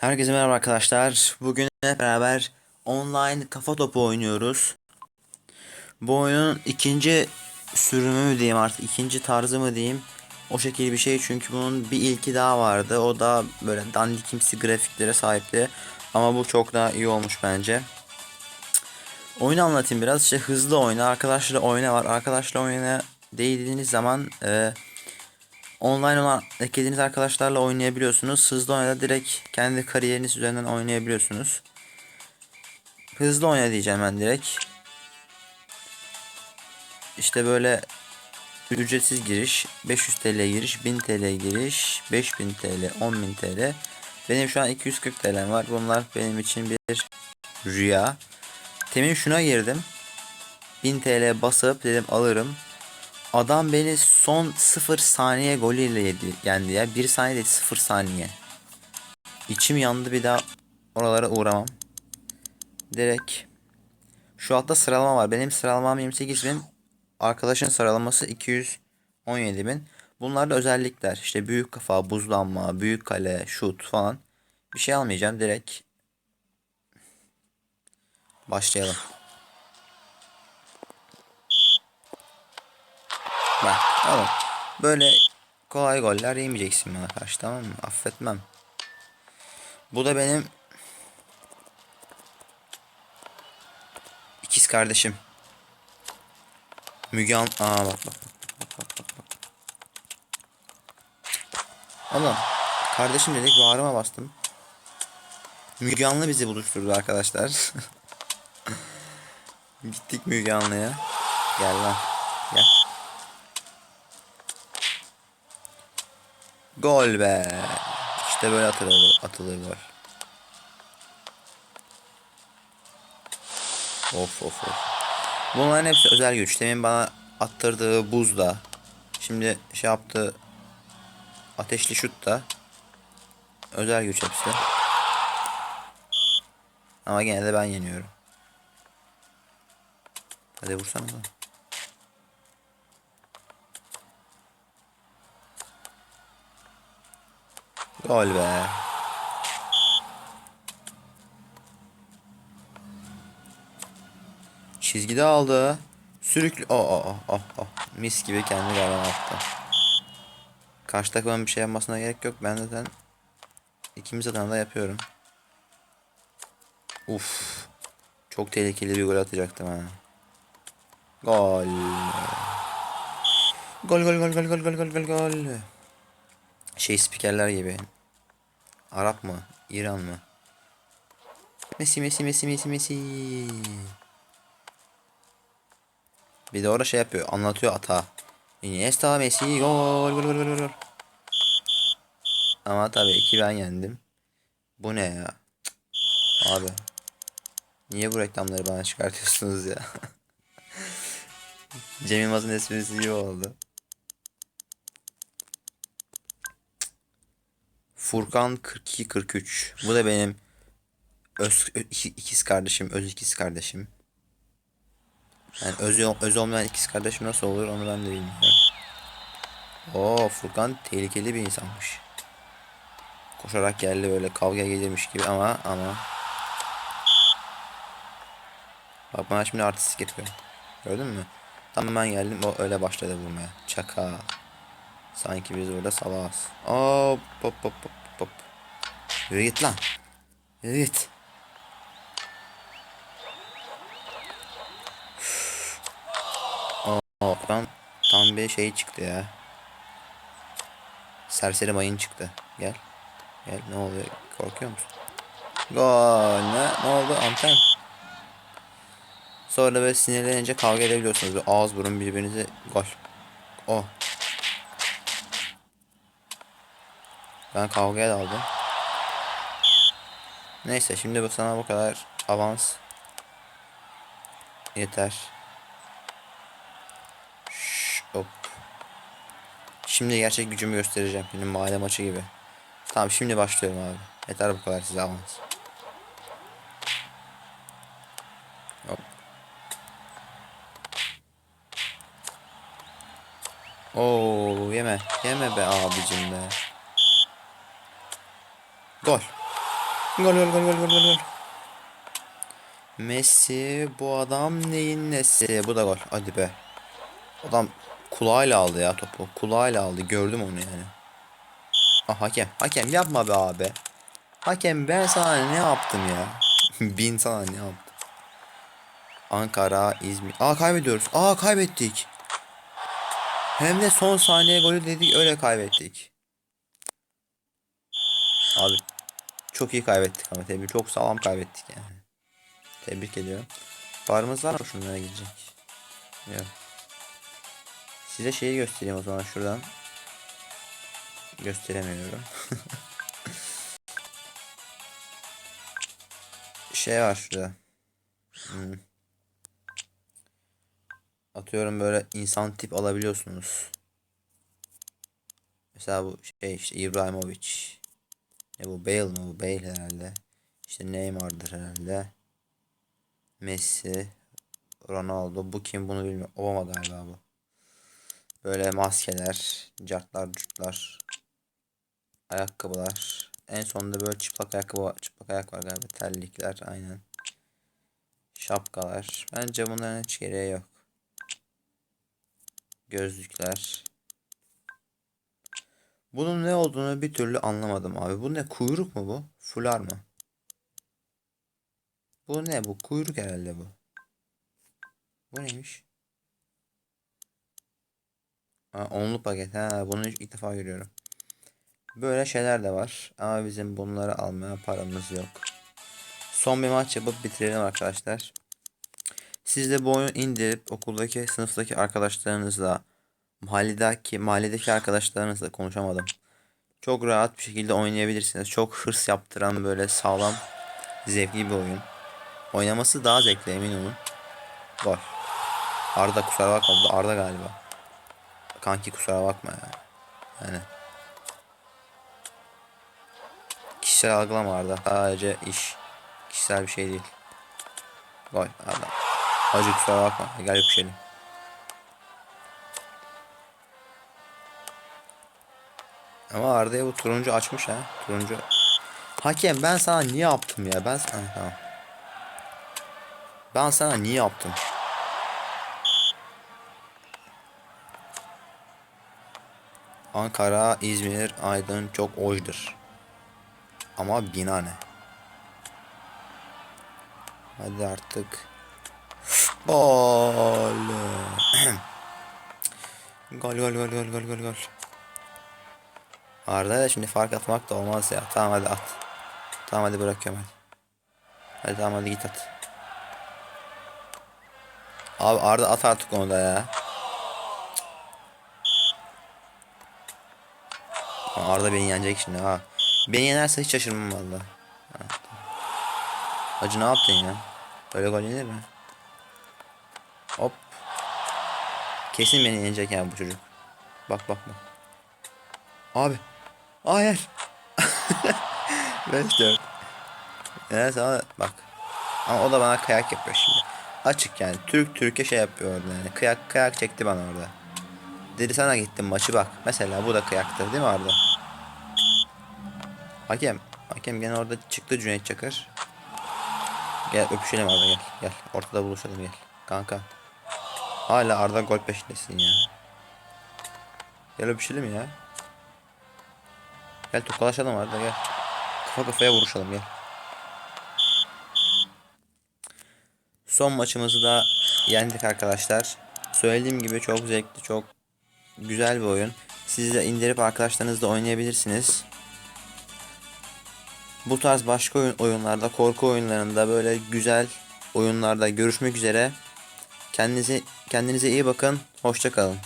Herkese merhaba arkadaşlar. Bugün hep beraber online kafa topu oynuyoruz. Bu oyunun ikinci sürümü mü diyeyim artık ikinci tarzı mı diyeyim. O şekilde bir şey çünkü bunun bir ilki daha vardı. O da böyle dandikimsi grafiklere sahipti. Ama bu çok daha iyi olmuş bence. Oyunu anlatayım biraz. İşte hızlı oyna, arkadaşlarla oyna var. Arkadaşla oyna değdiğiniz zaman e, online eklediğiniz arkadaşlarla oynayabiliyorsunuz. Hızlı oyna direkt kendi kariyeriniz üzerinden oynayabiliyorsunuz. Hızlı oyna diyeceğim ben direkt. İşte böyle ücretsiz giriş, 500 TL giriş, 1000 TL giriş, 5000 TL, 10000 TL. Benim şu an 240 TL'm var. Bunlar benim için bir rüya. Temin şuna girdim. 1000 TL basıp dedim alırım. Adam beni son 0 saniye golüyle yedi, yendi ya. 1 saniye değil 0 saniye. İçim yandı bir daha oralara uğramam. Direkt şu altta sıralama var. Benim sıralamam 28 bin. Arkadaşın sıralaması 217 bin. Bunlar da özellikler. İşte büyük kafa, buzlanma, büyük kale, şut falan. Bir şey almayacağım. Direkt başlayalım. Bak oğlum böyle kolay goller yemeyeceksin bana karşı tamam mı? Affetmem. Bu da benim ikiz kardeşim. Müge. Aa bak bak bak bak bak bak. Oğlum kardeşim dedik bağrıma bastım. Müge Anlı bizi buluşturdu arkadaşlar. Gittik Müge Anlı'ya. Gel lan. Gel. Gol be. İşte böyle atılır, atılır gol. Of of of. Bunların hepsi özel güç. Demin bana attırdığı buz da. Şimdi şey yaptı. Ateşli şut da. Özel güç hepsi. Ama gene de ben yeniyorum. Hadi vursana lan. Gol be. Çizgide aldı. Sürüklü. Oh, oh, oh, oh. Mis gibi kendi galama attı. Karşı takımın bir şey yapmasına gerek yok. Ben zaten ikimiz adına da yapıyorum. Uf. Çok tehlikeli bir gol atacaktım ha. Gol. Gol gol gol gol gol gol gol gol gol. Şey spikerler gibi. Arap mı? İran mı? Messi Messi Messi Messi Messi. Bir de orada şey yapıyor. Anlatıyor ata. Iniesta Messi gol gol gol gol gol. Ama tabii iki ben yendim. Bu ne ya? Abi. Niye bu reklamları bana çıkartıyorsunuz ya? Cem Yılmaz'ın esprisi iyi oldu. Furkan 42 43. Bu da benim öz, ikiz kardeşim, öz ikiz kardeşim. Yani öz, öz olmayan ikiz kardeşim nasıl olur onu ben de bilmiyorum. Oo Furkan tehlikeli bir insanmış. Koşarak geldi böyle kavga gelirmiş gibi ama ama. Bak bana şimdi artistik yapıyor. Gördün mü? Tam ben geldim o öyle başladı vurmaya. Çaka. Sanki biz burada salağız. Hop hop hop hop hop. Yürü git lan. Yürü git. Hop lan. Tam bir şey çıktı ya. Serseri mayın çıktı. Gel. Gel ne oluyor? Korkuyor musun? Gol ne? Ne oldu? Anten. Sonra böyle sinirlenince kavga edebiliyorsunuz. Böyle ağız burun birbirinize gol. Oh. Ben kavgaya daldım. Neyse şimdi bu sana bu kadar avans. Yeter. Şş, hop. Şimdi gerçek gücümü göstereceğim. Benim mahalle maçı gibi. Tamam şimdi başlıyorum abi. Yeter bu kadar size avans. Hop. Oo yeme. Yeme be abicim be. Gol. Gol gol gol gol gol gol. Messi bu adam neyin nesi? Bu da gol. Hadi be. Adam kulağıyla aldı ya topu. Kulağıyla aldı. Gördüm onu yani. Ah hakem. Hakem yapma be abi. Hakem ben sana ne yaptım ya? Bin sana ne yaptım? Ankara, İzmir. Aa kaybediyoruz. Aa kaybettik. Hem de son saniye golü dedik öyle kaybettik. Abi çok iyi kaybettik ama tebrik çok sağlam kaybettik yani. Tebrik ediyorum. Barımız var mı şunlara gidecek? Yok. Size şeyi göstereyim o zaman şuradan. Gösteremiyorum. şey var şurada. Hmm. Atıyorum böyle insan tip alabiliyorsunuz. Mesela bu şey işte İbrahimovic. Ne bu Bale mi bu Bale herhalde. İşte Neymar'dır herhalde. Messi, Ronaldo. Bu kim bunu bilmiyorum. Obama galiba bu. Böyle maskeler, cartlar, curtlar. Ayakkabılar. En sonunda böyle çıplak ayakkabı var. Çıplak ayak var galiba. Terlikler aynen. Şapkalar. Bence bunların hiç gereği yok. Gözlükler. Bunun ne olduğunu bir türlü anlamadım abi. Bu ne? Kuyruk mu bu? Fular mı? Bu ne? Bu kuyruk herhalde bu. Bu neymiş? Ha, onlu paket. Ha, bunu ilk defa görüyorum. Böyle şeyler de var. Ama bizim bunları almaya paramız yok. Son bir maç yapıp bitirelim arkadaşlar. Siz de bu oyunu indirip okuldaki sınıftaki arkadaşlarınızla mahalledeki mahalledeki arkadaşlarınızla konuşamadım. Çok rahat bir şekilde oynayabilirsiniz. Çok hırs yaptıran böyle sağlam zevkli bir oyun. Oynaması daha zevkli emin olun. Gol. Arda kusura bakma. Bu da Arda galiba. Kanki kusura bakma ya. Yani. Kişisel algılama Arda. Sadece iş. Kişisel bir şey değil. Gol Arda. Hacı kusura bakma. Gel öpüşelim. Ama Arda'ya bu turuncu açmış ha. Turuncu. Hakem ben sana niye yaptım ya? Ben sana tamam. Ben sana niye yaptım? Ankara, İzmir, Aydın çok ojdur. Ama bina ne? Hadi artık. Gol gol gol gol gol gol gol. Arda da şimdi fark atmak da olmaz ya. Tamam hadi at. Tamam hadi bırakıyorum hadi. Hadi tamam hadi git at. Abi Arda at artık onu da ya. Arda beni yenecek şimdi ha. Beni yenerse hiç şaşırmam valla. Hacı ne yaptın ya? Böyle gol yenir mi? Hop. Kesin beni yenecek yani bu çocuk. Bak bak bak. Abi. Hayır. 5 4. Yani sana bak. Ama o da bana kayak yapıyor şimdi. Açık yani. Türk Türkiye şey yapıyor orada yani. Kıyak kıyak çekti bana orada. Dedi sana gittim maçı bak. Mesela bu da kıyaktır değil mi Arda? Hakem. Hakem gene orada çıktı Cüneyt Çakır. Gel öpüşelim Arda gel. Gel. Ortada buluşalım gel. Kanka. Hala Arda gol peşindesin ya. Gel öpüşelim ya. Gel tokalaşalım Arda gel. Kafa kafaya vuruşalım gel. Son maçımızı da yendik arkadaşlar. Söylediğim gibi çok zevkli, çok güzel bir oyun. Siz de indirip arkadaşlarınızla oynayabilirsiniz. Bu tarz başka oyun, oyunlarda, korku oyunlarında böyle güzel oyunlarda görüşmek üzere. Kendinize kendinize iyi bakın. Hoşça kalın.